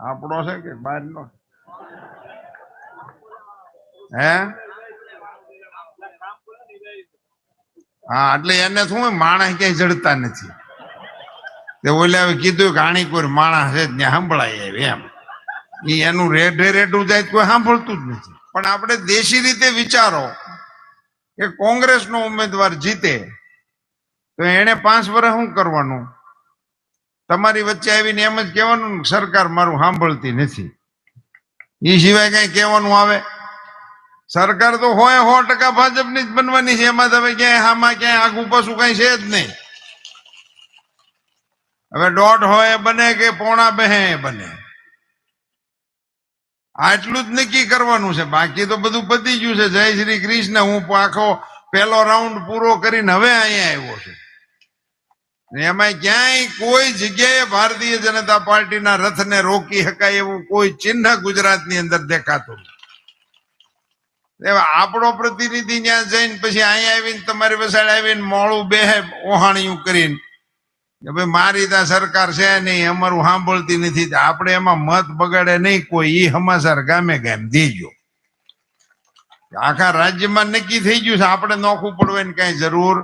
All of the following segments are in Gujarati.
આપણો છે કે બહારનો હે? હા, એટલે એને શું માણસ ક્યાંય જડતા નથી. તે ઓલે કીધું કે આણી કોઈ માણસ છે ત્યાં સંભળાય એમ. એ એનું રેઢે રેઢું જાય કોઈ સાંભળતું જ નથી. પણ આપણે દેશી રીતે વિચારો કે કોંગ્રેસનો ઉમેદવાર જીતે, તો એને પાંચ વર્ષ શું કરવાનું? તમારી વચ્ચે આવીને એમ જ કહેવાનું સરકાર મારું સાંભળતી નથી. એ સિવાય કઈ કહેવાનું આવે? સરકાર તો હોય સો ટકા ભાજપની જ બનવાની છે, એમાં તમે ક્યાંય હામાં ક્યાંય આગુ પાછું કઈ છે જ નહીં. હવે દોઢ હોય બને કે પોણા બહે બને? આટલું જ નક્કી કરવાનું છે. બાકી તો બધું પતી ગયું છે. જય શ્રી કૃષ્ણ. હું આખો પહેલો રાઉન્ડ પૂરો કરીને હવે અહીંયા આવ્યો છું. ને એમાં ક્યાંય કોઈ જગ્યાએ ભારતીય જનતા પાર્ટીના રથને રોકી શકાય એવું કોઈ ચિહ્ન ગુજરાતની અંદર દેખાતું. આપણો પ્રતિનિધિ ત્યાં જઈને પછી અહીંયા આવીને તમારી વસાડ આવીને મોડું બે ઓહાણિયું કરીને કે ભાઈ, મારી ત્યાં સરકાર છે નહીં, અમારું સાંભળતી નથી. આપણે એમાં મત બગાડે નહીં કોઈ. ઈ હમાસર ગામે ગામ દેજો. આખા રાજ્યમાં નક્કી થઈ ગયું છે. આપણે નોખું પડવાની કઈ જરૂર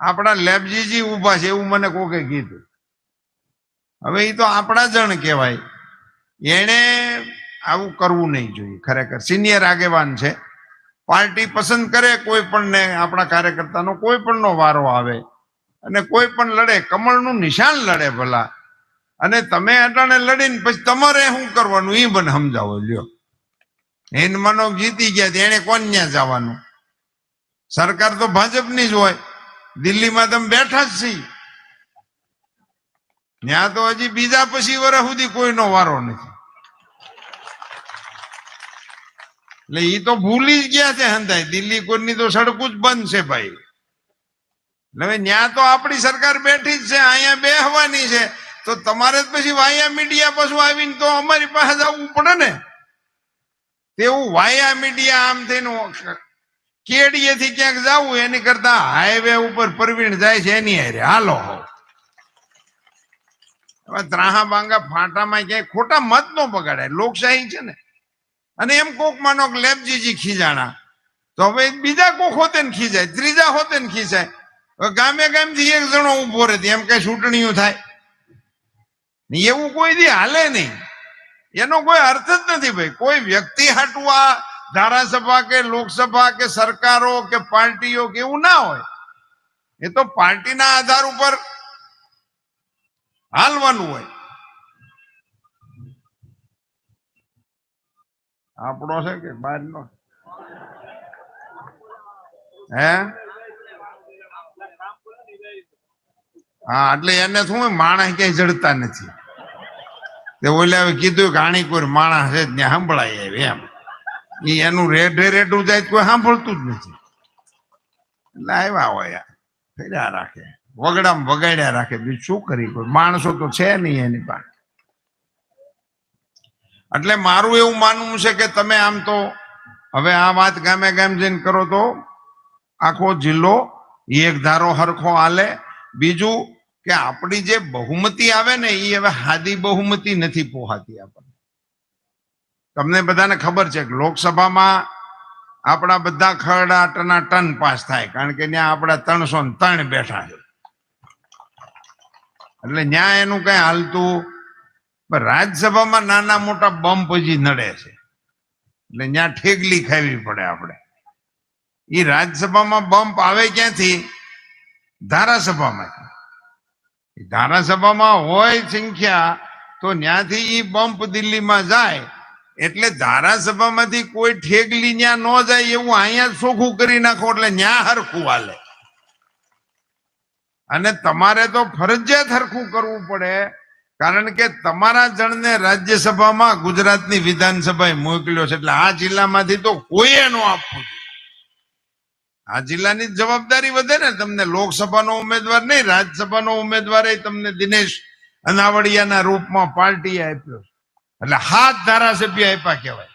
આપણા લેબજીજી ઊભા છે એવું મને કોકે કીધું. હવે એ તો આપણા જણ કહેવાય. એને આવું કરવું નહીં જોઈએ. ખરેખર સિનિયર આગેવાન છે. પાર્ટી પસંદ કરે કોઈ પણ ને આપણા કાર્યકર્તાનો કોઈ પણ નો વારો આવે અને કોઈ પણ લડે, કમળનું નિશાન લડે ભલા. અને તમે અટાણે લડીને પછી તમારે શું કરવાનું? એ મને સમજાવો, લ્યો. હેન મનો જીતી ગયા એને કોણ ત્યાં જવાનું? સરકાર તો ભાજપની જ હોય. દિલ્હીમાં તમે બેઠા જ છી. ત્યાં તો હજી બીજા પછી વર્ષ સુધી કોઈનો વારો નથી. એટલે એ તો ભૂલી જ ગયા છે હંધાય. દિલ્હી કોઈની તો સડકું જ બંધ છે ભાઈ. હવે ત્યાં તો આપણી સરકાર બેઠી જ છે, અહીંયા બેહવાની છે. તો તમારે પછી વાયા મીડિયા પાછું આવીને તો અમારી પાસે આવવું પડે ને. તેવું વાયા મીડિયા આમ થઈને કેડીએથી ક્યાંક જવું, એની કરતા હાઈવે ઉપર પરવીણ જાય છે એની હારે. હાલો ત્રાહા બાંગા ફાંટામાં ક્યાંય ખોટા મત નો બગાડે લોકશાહી છે ને. અને એમ કોક માનો લેબજીજી ખીજાણા. તો હવે બીજા કોક હોતે ને ખીજાય, ત્રીજા હોતે ને ખીજાય. ગામે ગામે ગામથી એક જણો ઊભો રહે, એમ કઈ ચૂંટણીઓ થાય. એવું કોઈ દી હાલે નહીં. એનો કોઈ અર્થ જ નથી ભાઈ. કોઈ વ્યક્તિ હાટવા ધારાસભા કે લોકસભા કે સરકારો કે પાર્ટીઓ કે એવું ના હોય, એ તો પાર્ટીના આધાર ઉપર હાલવાનું હોય. આપણો છે કે બહારનો? હે? હા, એટલે એને શું માણસ ક્યાંય જડતા નથી. તે ઓલે હવે કીધું કે આણી કોઈ માણસ છે ત્યાં સંભળાય એમ. ઈ એનું રેઢે રેઢું જાય, કોઈ સાંભળતું જ નથી. એટલે આવ્યા હોય ફેર્યા રાખે. વગડામ વગાડ્યા રાખે. બીજું શું કરી કોઈ માણસો તો છે નહીં એની પાસે. એટલે મારું એવું માનવું છે કે તમે આમ તો, હવે આ વાત ગામે ગામ જઈને કરો તો, આખો જિલ્લો એક ધારો હરખો હાલે. બીજું કે આપણી જે બહુમતી આવે ને એ હવે હાદી બહુમતી નથી પોહાતી આપણને. તમને બધાને ખબર છે કે લોકસભામાં આપણા બધા ખરડા ટના ટન પાસ થાય, કારણ કે ત્યાં આપણા ત્રણસો ને ત્રણ બેઠા છે. એટલે ત્યાં એનું કઈ હાલતું પણ રાજ્યસભામાં નાના મોટા બમ્પ હજી નડે છે. એટલે ત્યાં ઠેગલી ખાવી પડે આપણે. એ રાજ્યસભામાં બમ્પ આવે ક્યાંથી? ધારાસભામાં ધારાસભામાં હોય સંખ્યા તો ત્યાંથી એ બમ્પ દિલ્હીમાં જાય એટલે ધારાસભામાંથી કોઈ ઠેગલી ત્યાં ન જાય એવું અહીંયા ચોખ્ખું કરી નાખો એટલે ન્યા હરખું હાલે અને તમારે તો ફરજિયાત હરખું કરવું પડે, કારણ કે તમારા જણને રાજ્યસભામાં ગુજરાતની વિધાનસભાએ મોકલ્યો છે, એટલે આ જિલ્લામાંથી તો કોઈએ નો આપવું. આ જિલ્લાની જવાબદારી વધે ને, તમને લોકસભાનો ઉમેદવાર નહીં, રાજ્યસભાનો ઉમેદવાર તમને દિનેશ અનાવડિયાના રૂપમાં પાર્ટીએ આપ્યો. એટલે હાથ ધારાસભ્ય આપ્યા કહેવાય.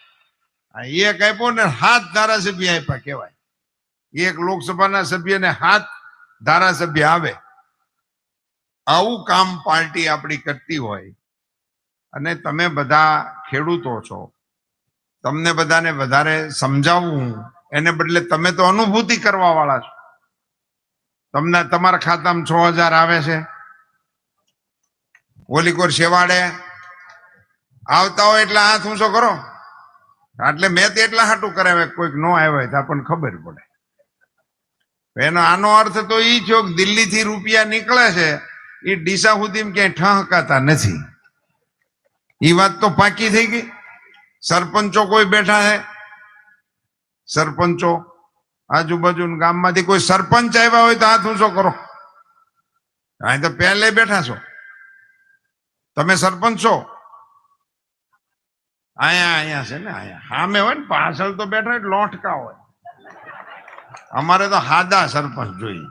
એક આપ્યો ને હાથ ધારાસભ્ય આપ્યા કહેવાય. એક લોકસભાના સભ્યને હાથ ધારાસભ્ય આવે. આવું કામ પાર્ટી આપણી કરતી હોય અને તમે બધા ખેડૂતો છો. તમને બધાને વધારે સમજાવવું એને બદલે તમે તો અનુભૂતિ કરવા વાળા છો. તમને તમારા ખાતામાં છ હજાર આવે છે. ઓલી કોર શેવાડે આવતા હોય એટલે હાથ ઊંચો કરો? એટલે મેં તો એટલા હાટું કરાવે કોઈક નો આવ્યો હોય તો આપણને ખબર પડે. એનો આનો અર્થ તો એ થયો કે દિલ્હીથી રૂપિયા નીકળે છે એ ડીસા સુધી ક્યાંય ઠહકાતા નથી. એ વાત તો પાકી થઈ ગઈ. સરપંચો કોઈ બેઠા છે? સરપંચો? આજુબાજુ ગામમાંથી કોઈ સરપંચ આવ્યા હોય તો હાથ ઊંચો કરો? અહીં તો પહેલે બેઠા છો. તમે સરપંચ છો? અહીંયા અહીંયા છે ને, અહીંયા. સામે હોય ને, પાછળ તો બેઠા હોય, લોટકા હોય. અમારે તો હાદા સરપંચ જોઈએ.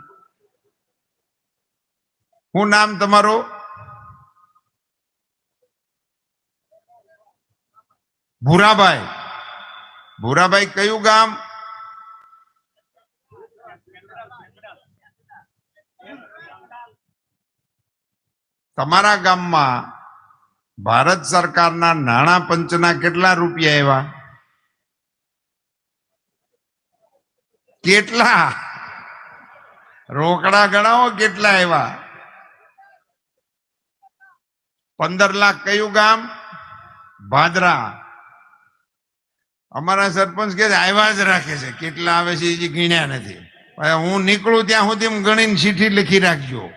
હું નામ તમારું? ભૂરાભાઈ. ભૂરાભાઈ, કયું ગામ? તમારા ગામમાં ભારત સરકારના નાણાં પંચના કેટલા રૂપિયા એવા? કેટલા? રોકડા ગણાવો કેટલા એવા? પંદર લાખ કયું ગામ? ભાદરા. અમારા સરપંચ કે આવ્યા જ રાખે છે. કેટલા આવે છે એ ગણ્યા નથી. હું નીકળું ત્યાં સુધી ગણીને ચીઠી લખી રાખજો.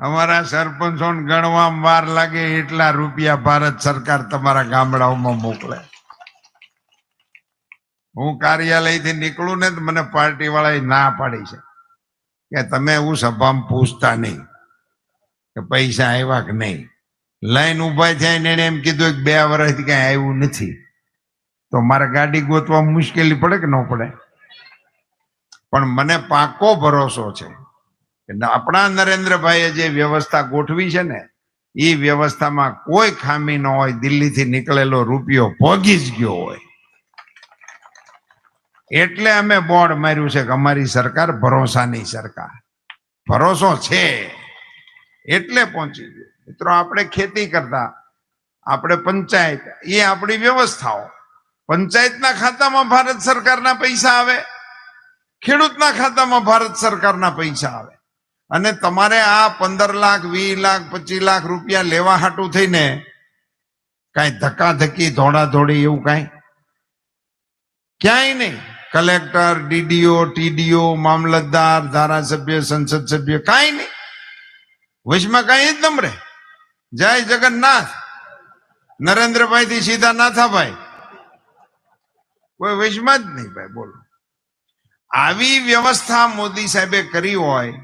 અમારા સરપંચો ગણવામાં વાર લાગે એટલા રૂપિયા ભારત સરકાર તમારા ગામડાઓમાં મોકલે. હું કાર્યાલયથી નીકળું ને તો મને પાર્ટી વાળાએ ના પાડી છે. કે તમે હું સભામાં પૂછતા નહીં. કે પૈસા આવ્યા કે નહીં. લાઈન ઊભા થાય ને એને એમ કીધું કે બે વર્ષથી કઈ આવ્યું નથી. તો મારે ગાડી ગોતવા મુશ્કેલી પડે કે ન પડે? પણ મને પાકો ભરોસો છે. આપણા નરેન્દ્રભાઈએ જે વ્યવસ્થા ગોઠવી છે ને, એ વ્યવસ્થામાં કોઈ ખામી ન હોય, દિલ્હીથી નીકળેલો રૂપિયો ભોગી જ ગયો હોય. એટલે અમે બોર્ડ માર્યું છે કે અમારી સરકાર ભરોસાની સરકાર. ભરોસો છે. એટલે પહોંચી ગયો. મિત્રો, આપણે ખેતી કરતા, આપણે પંચાયત, એ આપણી વ્યવસ્થાઓ. પંચાયતના ખાતામાં ભારત સરકારના પૈસા આવે, ખેડૂતના ખાતામાં ભારત સરકારના પૈસા આવે. અને તમારે આ પંદર લાખ, વીસ લાખ, પચીસ લાખ રૂપિયા લેવા હાટું થઈને કાંઈ ધક્કાધક્કી ધોડાધોડી એવું કાંઈ? ક્યાંય નહીં. કલેક્ટર, ડીડીઓ, ટીડીઓ, મામલતદાર, ધારાસભ્ય, સંસદ સભ્ય, કાંઈ નહીં. વચમાં કાંઈ જ નમરે જય જગન્નાથ. નરેન્દ્રભાઈ થી સીધા નાથાભાઈ. કોઈ વચમાં જ નહીં ભાઈ, બોલો. આવી વ્યવસ્થા મોદી સાહેબે કરી હોય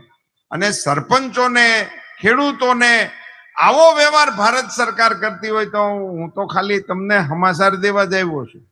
અને સરપંચોને, ખેડૂતોને આવો વ્યવહાર ભારત સરકાર કરતી હોય તો હું તો ખાલી તમને હમાસાર દેવા જ આવ્યો છું.